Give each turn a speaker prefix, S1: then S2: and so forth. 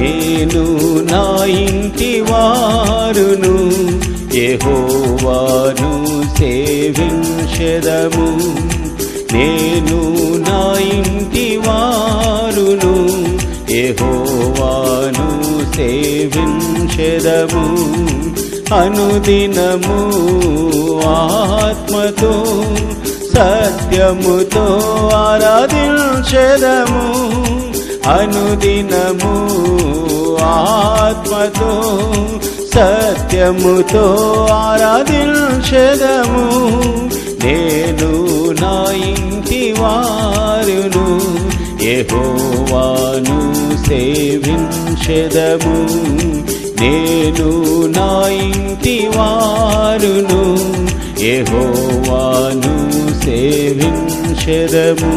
S1: నేను నా ఇంటి వారును యెహోవాను సేవించెదము. నేను నా ఇంటి వారును యెహోవాను సేవించెదము. అనుదినము ఆత్మతో సత్యముతో ఆరాధించెదము. అనుదినము ఆత్మతో సత్యముతో ఆరాధించెదము. నేను నా ఇంటి వారును యెహోవాను సేవించెదము. నేను నా ఇంటి వారును యెహోవాను సేవించెదము.